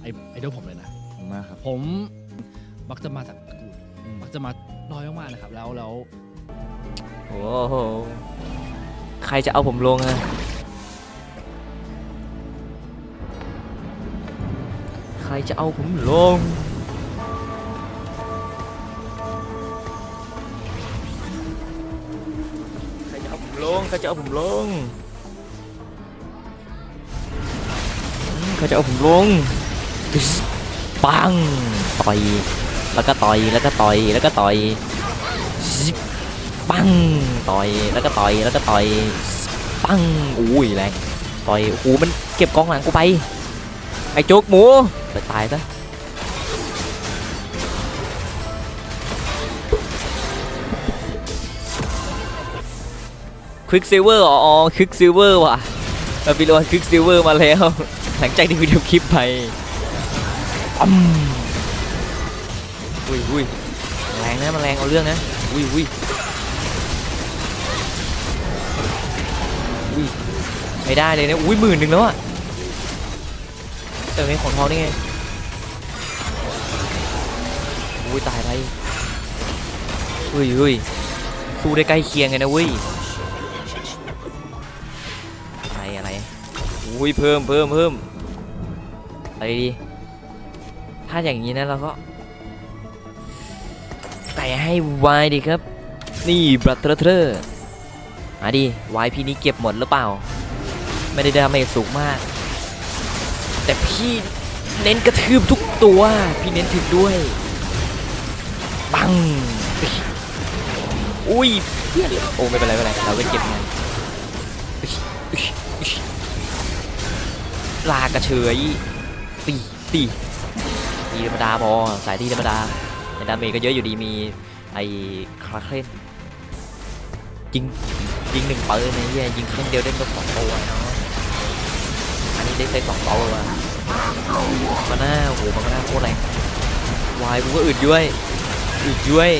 ไอไอดอลผมเลยนะขอบคุณมากครับ ผมมักจะมาจากตระกูลอืม มักจะมาน้อยมากๆนะครับ แล้วแล้วโอ้โห ใครจะเอาผมลงอะใครจะเอาผมลง ใครจะเอาผมลง ใครจะเอาผมลงอืมใครจะเอาผมลงตึ๊ส ปังต่อย แล้วก็ต่อยแล้วก็ต่อยแล้วก็ต่อยปังต่อยแล้วก็ต่อยแล้วก็ต่อยปังอุ้ยแรงต่อยโอ้โหมันเก็บกองหลังกูไปไอ้โจ๊กหมูไปตายซะควิกซิลเวอร์อ๋อควิกซิลเวอร์ว่ะเราไปรอควิกซิลเวอร์มาแล้ว หลังจากที่วิดีโอคลิปไป ปั๊มอุ้ยอุ้ยแรงนะมันแรงเอาเรื่องนะอุ้ยอุ้ยอุ้ยไม่ได้เลยนะอุ้ยหมื่นหนึ่งแล้วอะเติมในของทองนี่ไงอุ้ยตายไปอุ้ยอุ้ยสู้ได้ใกล้เคียงกันนะเว้ยอะไรอะไรอุ้ยเพิ่มเพิ่มเพิ่มอะไรดี ถ้าอย่างนี้นะเราก็ไก่ให้วายดีครับ นี่บัตเตอร์เทอร์มาดิวายพี่นี้เก็บหมดหรือเปล่า ไม่ได้ดาเมจสูงมาก แต่พี่เน้นกระทืบทุกตัว พี่เน้นถึงด้วย ปัง อุ้ยเพื่อนโอ้ไม่เป็นไรไม่เป็นไรเราไปเก็บงานลากระเฉยตีตี ธรรมดาพอสายตีธรรมดาแต่ดาเมจก็เยอะอยู่ดีมีไอ้คลาเคลนยิงยิงหนึ่งปืนไอ้เหี้ยยิงครั้งเดียวได้ก็สองตัวเนาะอันนี้ได้ได้สองตัวว่ะมาหน้าโหมันก็หน้าโคตรแรงวายกูก็อึดย้วยอึดย้วย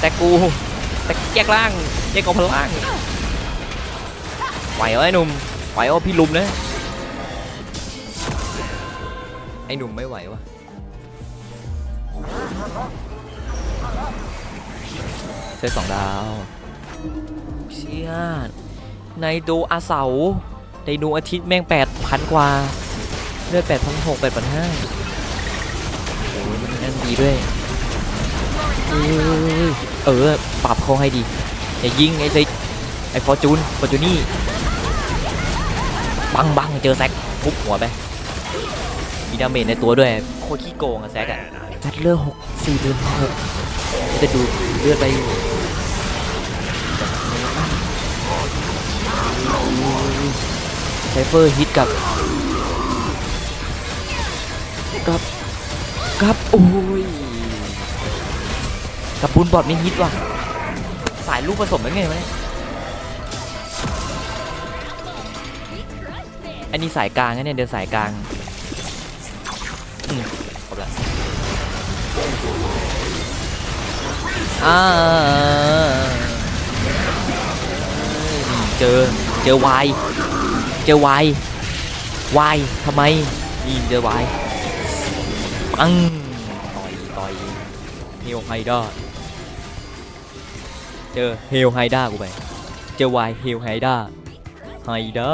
แต่กูแต่แยกล่างแยกกองพลังไหวเหรอไอ้หนุ่มไหวว่าพี่ลุมนะ ไอ้หนุ่มไม่ไหววะเซตสองดาวเชี่ยในดูอาเสาในดูอาทิตย์แม่งแปดพันกว่าเลือดแปดพันหกแปดพันห้าโอ้ยมันนั่นดีด้วยเอ้ยเออ ปรับเขาให้ดี อย่ายิงไอ้ไซไอ้ฟอร์จูนฟอร์จูนี่ บังบังเจอแซกทุบหัวไป มีดาเมจในตัวด้วยโคตรขี้โกงอะแซกอะจัดเลือดหกสี่เดือนหกจะดูดเลือดไปอยู่ไซเฟอร์ฮิตกับกับกับโอ้ยกับบุญบอดไม่ฮิตว่ะสายลูกผสมได้ไงวะเนี่ยอันนี้สายกลางนะเนี่ยเดินสายกลาง อ่าเจอเจอวายเจอวายวายทำไมนี่เจอวายปังต่อยต่อยเฮลไฮด้าเจอเฮลไฮด้ากูไปเจอวายเฮลไฮด้าไฮด้า